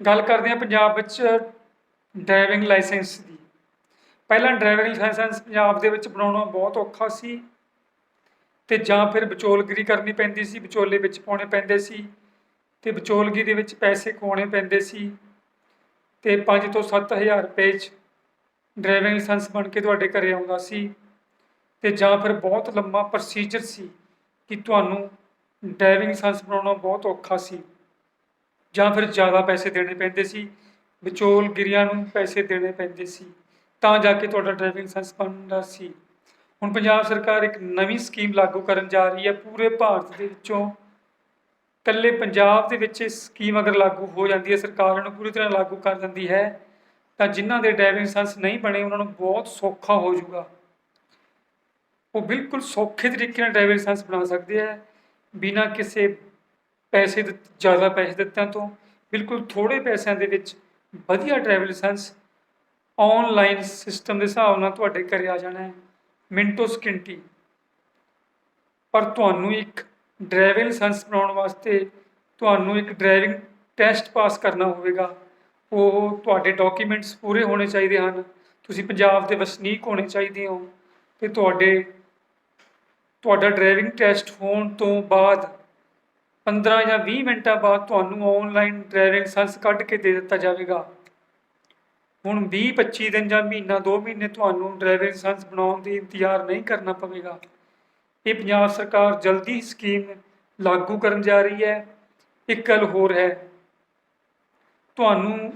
ਗੱਲ ਕਰਦੇ ਹਾਂ ਪੰਜਾਬ ਵਿੱਚ ਡਰਾਈਵਿੰਗ ਲਾਇਸੈਂਸ ਦੀ। ਪਹਿਲਾਂ ਡਰਾਈਵਿੰਗ ਲਾਇਸੈਂਸ ਪੰਜਾਬ ਦੇ ਵਿੱਚ ਬਣਾਉਣਾ ਬਹੁਤ ਔਖਾ ਸੀ ਤੇ ਜਾਂ ਫਿਰ ਵਿਚੋਲਗਿਰੀ ਕਰਨੀ ਪੈਂਦੀ ਸੀ, ਵਿਚੋਲੇ ਵਿੱਚ ਪਾਉਣੇ ਪੈਂਦੇ ਸੀ ਤੇ ਵਿਚੋਲਗੀ ਦੇ ਵਿੱਚ ਪੈਸੇ ਖਵਾਉਣੇ ਪੈਂਦੇ ਸੀ ਤੇ 5 ਤੋਂ 7000 ਰੁਪਏ 'ਚ ਡਰਾਈਵਿੰਗ ਲਾਇਸੈਂਸ ਬਣ ਕੇ ਤੁਹਾਡੇ ਘਰੇ ਆਉਂਦਾ ਸੀ ਤੇ ਜਾਂ ਫਿਰ ਬਹੁਤ ਲੰਮਾ ਪ੍ਰੋਸੀਜਰ ਸੀ ਕਿ ਤੁਹਾਨੂੰ ਡਰਾਈਵਿੰਗ ਲਾਇਸੈਂਸ ਬਣਾਉਣਾ ਬਹੁਤ ਔਖਾ ਸੀ। ਜਾਂ ਫਿਰ ਜ਼ਿਆਦਾ ਪੈਸੇ ਦੇਣੇ ਪੈਂਦੇ ਸੀ, ਵਿਚੋਲ ਵਿਚੋਲਗਿਰੀਆਂ ਨੂੰ ਪੈਸੇ ਦੇਣੇ ਪੈਂਦੇ ਸੀ, ਤਾਂ ਜਾ ਕੇ ਤੁਹਾਡਾ ਡਰਾਈਵਿੰਗ ਲਾਇਸੈਂਸ ਬਣਦਾ ਸੀ। ਹੁਣ ਪੰਜਾਬ ਸਰਕਾਰ ਇੱਕ ਨਵੀਂ ਸਕੀਮ ਲਾਗੂ ਕਰਨ ਜਾ ਰਹੀ ਹੈ, ਪੂਰੇ ਭਾਰਤ ਦੇ ਵਿੱਚੋਂ ਇਕੱਲੇ ਪੰਜਾਬ ਦੇ ਵਿੱਚ ਇਹ ਸਕੀਮ ਅਗਰ ਲਾਗੂ ਹੋ ਜਾਂਦੀ ਹੈ, ਸਰਕਾਰ ਨੂੰ ਪੂਰੀ ਤਰ੍ਹਾਂ ਲਾਗੂ ਕਰ ਦਿੰਦੀ ਹੈ, ਤਾਂ ਜਿਨ੍ਹਾਂ ਦੇ ਡਰਾਈਵਿੰਗ ਲਾਇਸੈਂਸ ਨਹੀਂ ਬਣੇ, ਉਹਨਾਂ ਨੂੰ ਬਹੁਤ ਸੌਖਾ ਹੋ ਜਾਊਗਾ। ਉਹ ਬਿਲਕੁਲ ਸੌਖੇ ਤਰੀਕੇ ਨਾਲ ਡਰਾਈਵਿੰਗ ਲਾਇਸੈਂਸ ਬਣਾ ਸਕਦੇ ਆ ਬਿਨਾਂ ਕਿਸੇ ਪੈਸੇ ਦਿੱਤ- ਜ਼ਿਆਦਾ ਪੈਸੇ ਦਿੱਤਿਆਂ ਤੋਂ ਬਿਲਕੁਲ ਥੋੜੇ ਪੈਸਿਆਂ ਦੇ ਵਿੱਚ ਵਧੀਆ ਡਰਾਈਵਿੰਗ ਲਾਇਸੈਂਸ ਆਨਲਾਈਨ ਸਿਸਟਮ ਦੇ ਹਿਸਾਬ ਨਾਲ ਤੁਹਾਡੇ ਘਰੇ ਆ ਜਾਣਾ ਹੈ। ਮਿੰਟੋ ਸਕਿੰਟੀ ਪਰ ਤੁਹਾਨੂੰ ਇੱਕ ਡਰਾਈਵਿੰਗ ਲਾਇਸੈਂਸ ਬਣਾਉਣ ਵਾਸਤੇ ਤੁਹਾਨੂੰ ਇੱਕ ਡਰਾਈਵਿੰਗ ਟੈਸਟ ਪਾਸ ਕਰਨਾ ਹੋਵੇਗਾ। ਉਹ ਤੁਹਾਡੇ ਡਾਕੂਮੈਂਟਸ ਪੂਰੇ ਹੋਣੇ ਚਾਹੀਦੇ ਹਨ। ਤੁਸੀਂ ਪੰਜਾਬ ਦੇ ਵਸਨੀਕ ਹੋਣੇ ਚਾਹੀਦੇ ਹੋ। ਤੇ ਤੁਹਾਡੇ, ਤੁਹਾਡਾ ਡਰਾਈਵਿੰਗ ਟੈਸਟ ਹੋਣ ਤੋਂ ਬਾਅਦ 15 ਜਾਂ 20 ਮਿੰਟਾਂ ਬਾਅਦ ਤੁਹਾਨੂੰ ਆਨਲਾਈਨ ਡਰਾਈਵਿੰਗ ਲਾਇਸੈਂਸ ਕੱਢ ਕੇ ਦੇ ਦਿੱਤਾ ਜਾਵੇਗਾ। ਹੁਣ 20 25 ਦਿਨ ਜਾਂ ਮਹੀਨਾ 2 ਮਹੀਨੇ ਤੁਹਾਨੂੰ ਡਰਾਈਵਿੰਗ ਲਾਇਸੈਂਸ ਬਣਾਉਣ ਦੀ ਇੰਤਜ਼ਾਰ ਨਹੀਂ ਕਰਨਾ ਪਵੇਗਾ। ਇਹ ਪੰਜਾਬ ਸਰਕਾਰ ਜਲਦੀ ਸਕੀਮ ਲਾਗੂ ਕਰਨ ਜਾ ਰਹੀ ਹੈ। ਇੱਕ ਗੱਲ ਹੋਰ ਹੈ, ਤੁਹਾਨੂੰ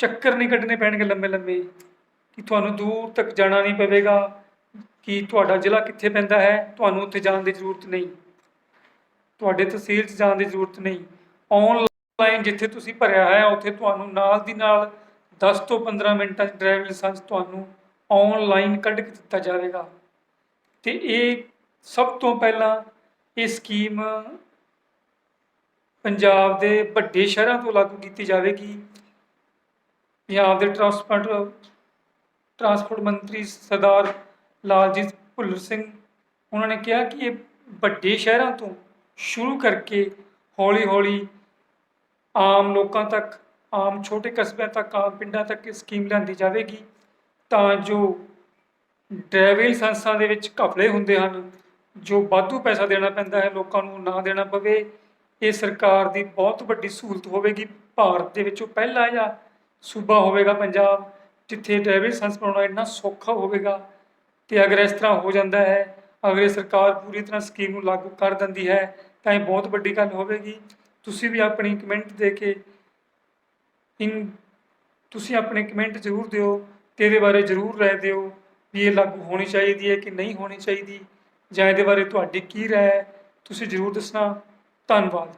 ਚੱਕਰ ਨਹੀਂ ਕੱਢਣੇ ਪੈਣਗੇ ਲੰਮੇ ਲੰਮੇ, ਕਿ ਤੁਹਾਨੂੰ ਦੂਰ ਤੱਕ ਜਾਣਾ ਨਹੀਂ ਪਵੇਗਾ, ਕਿ ਤੁਹਾਡਾ ਜ਼ਿਲ੍ਹਾ ਕਿੱਥੇ ਪੈਂਦਾ ਹੈ, ਤੁਹਾਨੂੰ ਉੱਥੇ ਜਾਣ ਦੀ ਜ਼ਰੂਰਤ ਨਹੀਂ। ਤੁਹਾਡੇ ਤਹਿਸੀਲ 'ਚ ਜਾਣ ਦੀ ਜ਼ਰੂਰਤ ਨਹੀਂ। ਆਨਲਾਈਨ ਜਿੱਥੇ ਤੁਸੀਂ ਭਰਿਆ ਹੈ ਉੱਥੇ ਤੁਹਾਨੂੰ ਨਾਲ ਦੀ ਨਾਲ 10 ਤੋਂ 15 ਮਿੰਟਾਂ 'ਚ ਡਰਾਈਵਿੰਗ ਲਾਇਸੈਂਸ ਤੁਹਾਨੂੰ ਆਨਲਾਈਨ ਕੱਢ ਕੇ ਦਿੱਤਾ ਜਾਵੇਗਾ। ਤੇ ਇਹ ਸਭ ਤੋਂ ਪਹਿਲਾਂ ਇਹ ਸਕੀਮ ਪੰਜਾਬ ਦੇ ਵੱਡੇ ਸ਼ਹਿਰਾਂ ਤੋਂ ਲਾਗੂ ਕੀਤੀ ਜਾਵੇਗੀ। ਪੰਜਾਬ ਦੇ ਟਰਾਂਸਪੋਰਟ ਟਰਾਂਸਪੋਰਟ ਮੰਤਰੀ ਸਰਦਾਰ ਲਾਲਜੀਤ ਭੁੱਲਰ ਸਿੰਘ, ਉਹਨਾਂ ਨੇ ਕਿਹਾ ਕਿ ਇਹ ਵੱਡੇ ਸ਼ਹਿਰਾਂ ਤੋਂ ਸ਼ੁਰੂ ਕਰਕੇ ਹੌਲੀ-ਹੌਲੀ ਆਮ ਲੋਕਾਂ ਤੱਕ, ਆਮ ਛੋਟੇ ਕਸਬਿਆਂ ਤੱਕ, ਆਮ ਪਿੰਡਾਂ ਤੱਕ ਇਹ ਸਕੀਮ ਲਿਆਂਦੀ ਜਾਵੇਗੀ। ਤਾਂ ਜੋ ਡਰਾਈਵਿੰਗ ਲਾਇਸੈਂਸਾਂ ਦੇ ਵਿੱਚ ਘਪਲੇ ਹੁੰਦੇ ਹਨ, ਜੋ ਵਾਧੂ ਪੈਸਾ ਦੇਣਾ ਪੈਂਦਾ ਹੈ, ਲੋਕਾਂ ਨੂੰ ਨਾ ਦੇਣਾ ਪਵੇ, ਇਹ ਸਰਕਾਰ ਦੀ ਬਹੁਤ ਵੱਡੀ ਸਹੂਲਤ ਹੋਵੇਗੀ। ਭਾਰਤ ਦੇ ਵਿੱਚੋਂ ਪਹਿਲਾ ਜਾਂ ਸੂਬਾ ਹੋਵੇਗਾ ਪੰਜਾਬ, ਜਿੱਥੇ ਡਰਾਈਵਿੰਗ ਲਾਇਸੈਂਸ ਬਣਾਉਣਾ ਇੰਨਾ ਸੌਖਾ ਹੋਵੇਗਾ ਤੇ ਅਗਰ ਇਸ ਤਰ੍ਹਾਂ ਹੋ ਜਾਂਦਾ ਹੈ ਅਗਰ ਇਹ ਸਰਕਾਰ ਪੂਰੀ ਤਰ੍ਹਾਂ ਸਕੀਮ ਨੂੰ ਲਾਗੂ ਕਰ ਦਿੰਦੀ ਹੈ, ਤਾਂ ਇਹ ਬਹੁਤ ਵੱਡੀ ਗੱਲ ਹੋਵੇਗੀ। ਤੁਸੀਂ ਵੀ ਆਪਣੀ ਕਮੈਂਟ ਦੇ ਕੇ ਇਨ, ਤੁਸੀਂ ਆਪਣੇ ਕਮੈਂਟ ਜ਼ਰੂਰ ਦਿਓ ਤੇ ਇਹਦੇ ਬਾਰੇ ਜ਼ਰੂਰ ਰਾਏ ਦਿਓ ਵੀ ਇਹ ਲਾਗੂ ਹੋਣੀ ਚਾਹੀਦੀ ਹੈ ਕਿ ਨਹੀਂ ਹੋਣੀ ਚਾਹੀਦੀ ਜਾਂ ਇਹਦੇ ਬਾਰੇ ਤੁਹਾਡੀ ਕੀ ਰਾਏ ਹੈ, ਤੁਸੀਂ ਜ਼ਰੂਰ ਦੱਸਣਾ। ਧੰਨਵਾਦ।